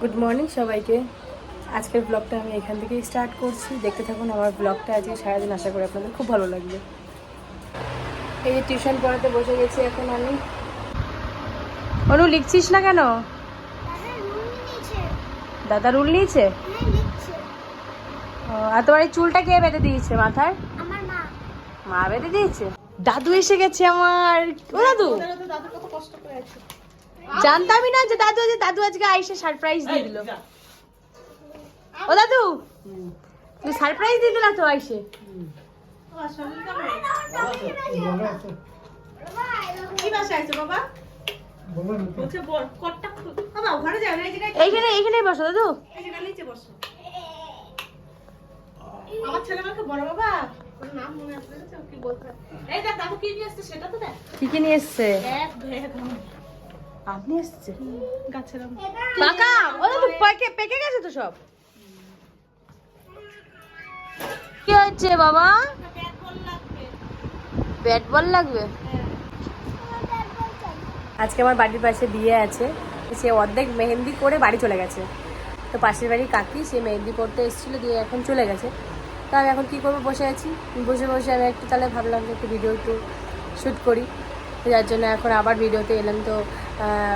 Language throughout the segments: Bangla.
গুড মর্নিং সবাইকে। আজকের ব্লগটা আমি এখান থেকেই স্টার্ট করছি। দেখতে থাকুন আমার ব্লগটা আজকে সারাদিন আশা করি আপনাদের খুব ভালো লাগবে। এই যে টিউশন পড়াতে বসে গেছি এখন আমি। অনু লিখছিস না কেন? দাদা রুল নিয়েছে? ও, আর তোমার এই চুলটা কে বেঁধে দিয়েছে? মাথায়? মা। মা বেঁধে দিয়েছে? দাদু এসে গেছে আমার। ও দাদু। জানতামই না যে দাদু যে দাদু আজকে আইসে সারপ্রাইজ দিয়ে দিল। ও দাদু তুই সারপ্রাইজ দিল না তো আইসে এইখানে এইখানেই বসো দাদু। আমার ছেলে আমাকে বড় বাবা মনে কি বলতে। এই দেখ দাদু কি নিয়ে আসছে সেটা তো দেখ। কি কি নিয়ে এসছে? আপনি এসছে গাছের আম। পাকা পেকে পেকে গেছে তো সব। কি হচ্ছে বাবা? ব্যাট বল লাগবে? আজকে আমার বাড়ির পাশে বিয়ে আছে। সে অর্ধেক মেহেন্দি করে বাড়ি চলে গেছে। তো পাশের বাড়ির কাকি সে মেহেন্দি করতে এসেছিল দিয়ে এখন চলে গেছে। তো আমি এখন কী করব? বসে আছি। বসে বসে আমি একটু তাহলে ভাবলাম যে একটু ভিডিও একটু শ্যুট করি। যার জন্য এখন আবার ভিডিওতে এলাম। তো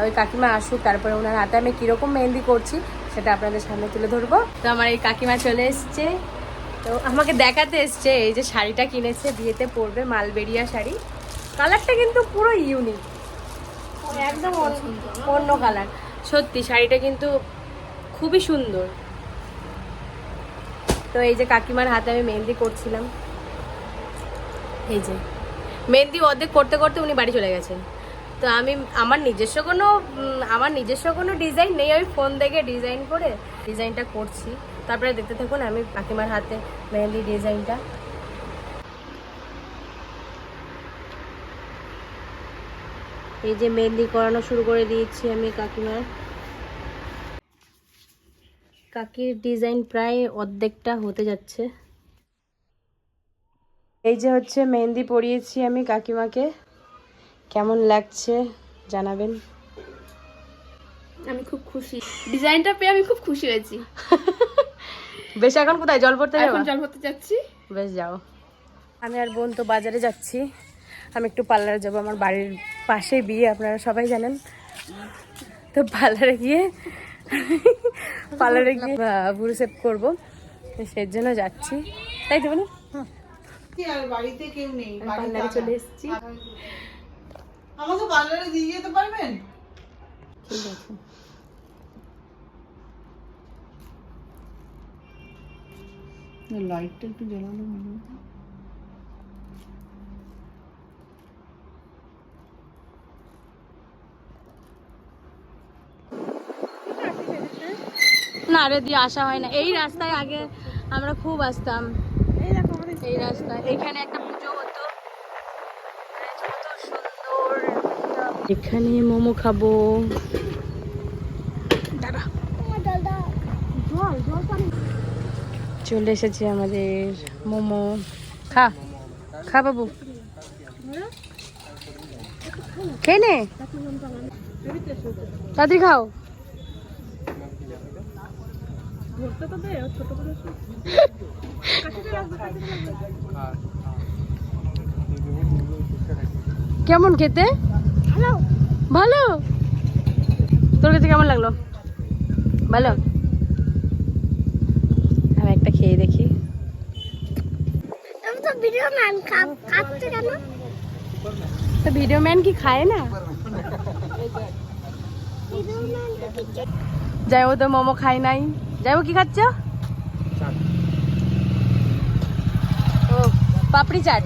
ওই কাকিমা আসুক, তারপরে ওনার হাতে আমি কীরকম মেহেন্দি করছি, সেটা আপনাদের সামনে তুলে ধরবো। তো আমার এই কাকিমা চলে এসছে। তো আমাকে দেখাতে এসছে, এই যে শাড়িটা কিনেছে, বিয়েতে পরবে মালবেরিয়া শাড়ি। কালারটা কিন্তু পুরো ইউনিক একদম অন্য- কালার। সত্যি, শাড়িটা কিন্তু খুবই সুন্দর। তো এই যে কাকিমার হাতে আমি মেহেন্দি করছিলাম। এই যে, মেহেন্দি অর্ধেক করতে করতে উনি বাড়ি চলে গেছেন। তো আমি, আমার নিজস্ব কোনো আমার নিজস্ব কোনো ডিজাইন নেই। আমি ফোন দেখে ডিজাইন করে ডিজাইনটা করছি। তারপরে দেখতে থাকুন, আমি কাকিমার হাতে মেহেন্দি ডিজাইনটা এই যে মেহেন্দি করানো শুরু করে দিয়েছি আমি কাকিমার। কাকির ডিজাইন প্রায় অর্ধেকটা হতে যাচ্ছে। এই যে হচ্ছে মেহেন্দি পরিয়েছি আমি কাকিমাকে। কেমন লাগছে জানাবেন? আমি খুব খুশি। ডিজাইনটা পেয়ে আমি খুব খুশি হয়েছি। বেশ এখন কোথায়? জল পড়তে যাব? এখন জল পড়তে যাচ্ছি। বেশ যাও। আমি আর বোন তো বাজারে যাচ্ছি। আমি একটু পার্লারে যাব। আমার বাড়ির পাশে বিয়ে আপনারা সবাই জানেন। তো পার্লারে গিয়ে পার্লারে গিয়ে ভুরু সেভ করব। তো সেই জন্য যাচ্ছি। তাই তো বলি কি আর বাড়িতে কেউ নেই? পার্লারে চলে এসেছি। আমাকে পার্লারে দিয়ে যেতে পারবেন? ঠিক আছে। লাইটটা একটু জ্বালানো ভালো না রে দিয়ে আসা হয় না। এই রাস্তায় আগে আমরা খুব আসতাম। এই রাস্তায়। এখানে একটা পুজো হতো কত সুন্দর একটা- এখানে মোমো খাব। চলে এসেছে আমাদের মোমো। খা খা বাবু। খেয়ে নে। খাও। কেমন খেতে? ভালো? তোর কাছে কেমন লাগল? ভালো? আমি একটা খেয়ে দেখি। তো ভিডিও ম্যান কাঁপতে কেন? তো ভিডিও ম্যান কি খায় না? যাই ও তো মোমো খাই নাই। যাই কি খাচ্ছ? ও পাপড়ি চাট।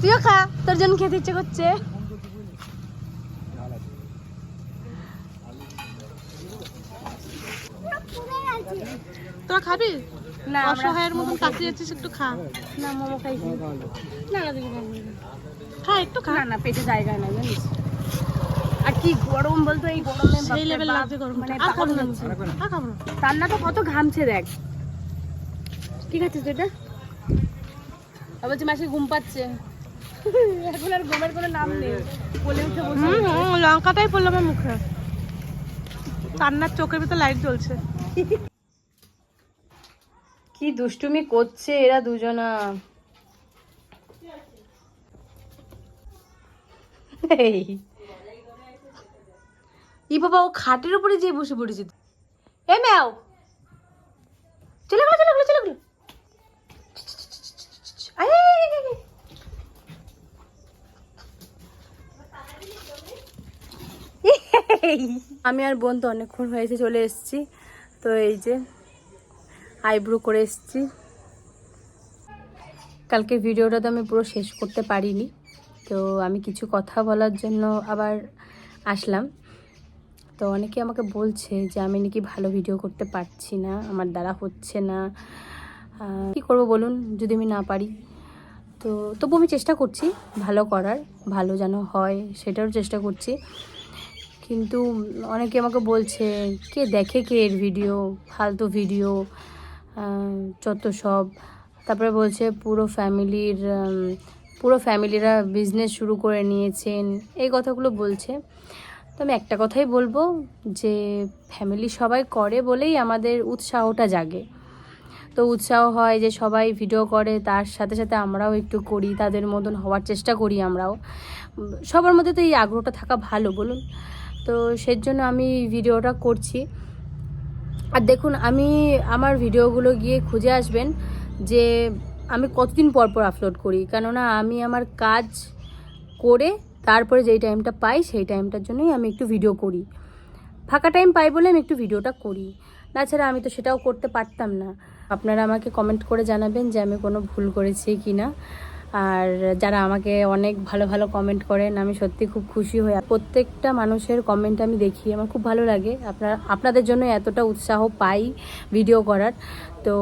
তুইও খা তোর জন্য খেতে ইচ্ছে করছে। তোরা খাবি? না অসহায়ের মতন যাচ্ছিস একটু খা। না মোমো খাইছি। না না না। খা একটু খা। না না পেটে জায়গা নাই জানিস? আর কি গরম বলতো এই গরমে সেই লেভেল লাগছে গরম মানে আর খাব না। আর খাব? না রান্না তো কত ঘামছে দেখ। কি খাচ্ছিস তুই এটা আর বলছি মাসি ঘুম পাচ্ছে। এখন আর ঘুমের কোনো নাম নেই। বলে উঠে বসে হুম হুম লঙ্কাটাই পড়ল আমার মুখে। কান্নার চোখের ভিতর লাইট জ্বলছে। কি দুষ্টুমি করছে এরা দুজনা। এই। ই বাবা ও খাটের উপরে যেয়ে বসে পড়েছে। আমি আর বোন তো অনেকক্ষণ হয়েছে, চলে এসেছি। তো এই যে আইব্রো করে এসেছি। কালকে ভিডিওটা তো আমি পুরো শেষ করতে পারিনি। তো আমি কিছু কথা বলার জন্য আবার আসলাম। তো অনেকে আমাকে বলছে যে, আমি নাকি ভালো ভিডিও করতে পারছি না, আমার দ্বারা হচ্ছে না। কি করব বলুন, যদি আমি না পারি। তো তবু আমি চেষ্টা করছি, ভালো করার, ভালো যেন হয়, সেটারও চেষ্টা করছি। কিন্তু অনেকে আমাকে বলছে, কে দেখে কে এর ভিডিও ফালতু ভিডিও যত সব। তারপরে বলছে, পুরো ফ্যামিলির পুরো ফ্যামিলিরা বিজনেস শুরু করে নিয়েছেন। এই কথাগুলো বলছে। তো আমি একটা কথাই বলব যে ফ্যামিলি সবাই করে বলেই আমাদের উৎসাহটা জাগে। তো উৎসাহ হয় যে সবাই ভিডিও করে, তার সাথে সাথে আমরাও একটু করি, তাদের মতন হওয়ার চেষ্টা করি আমরাও। সবার মধ্যে তো এই আগ্রহটা থাকা ভালো, বলুন। তো সেই জন্য আমি ভিডিওটা করছি। আর দেখুন, আমি আমার ভিডিওগুলো গিয়ে খুঁজে আসবেন যে আমি কতদিন পর পর আপলোড করি। কেননা আমি আমার কাজ করে তারপরে যেই টাইমটা পাই, সেই টাইমটার জন্যই আমি একটু ভিডিও করি। ফাঁকা টাইম পাই বলে আমি একটু ভিডিওটা করি। তাছাড়া আমি তো সেটাও করতে পারতাম না। আপনারা আমাকে কমেন্ট করে জানাবেন যে আমি কোনো ভুল করেছি কি না আর যারা আমাকে অনেক ভালো ভালো কমেন্ট করেন, আমি সত্যি খুব খুশি হই। প্রত্যেকটা মানুষের কমেন্ট আমি দেখি, আমার খুব ভালো লাগে। আপনার, আপনাদের জন্য এতটা উৎসাহ পাই ভিডিও করার। তো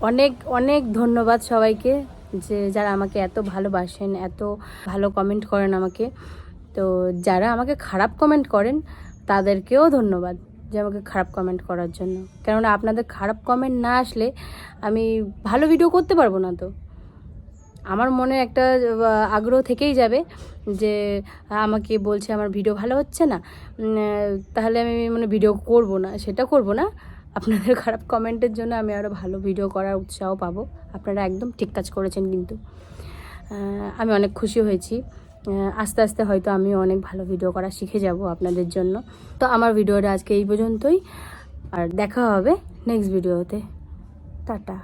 অনেক অনেক ধন্যবাদ সবাইকে যে, যারা আমাকে এত ভালোবাসেন, এত ভালো কমেন্ট করেন আমাকে। তো, যারা আমাকে খারাপ কমেন্ট করেন, তাদেরকেও ধন্যবাদ যে, আমাকে খারাপ কমেন্ট করার জন্য। কেননা, আপনাদের খারাপ কমেন্ট না আসলে আমি ভালো ভিডিও করতে পারব না তো। আমার মনে একটা আগ্রহ থেকেই যাবে যে, আমাকে বলছে আমার ভিডিও ভালো হচ্ছে না তাহলে আমি মানে ভিডিও করব না, সেটা করব না। আপনাদের খারাপ কমেন্টের জন্য আমি আরও ভালো ভিডিও করার উৎসাহ পাবো। আপনারা একদম ঠিক কাজ করেছেন কিন্তু। আমি অনেক খুশি হয়েছি। আস্তে আস্তে হয়তো আমি অনেক ভালো ভিডিও করা শিখে যাব আপনাদের জন্য। তো আমার ভিডিওটা আজকে এই পর্যন্তই। আর দেখা হবে নেক্সট ভিডিওতে টাটা।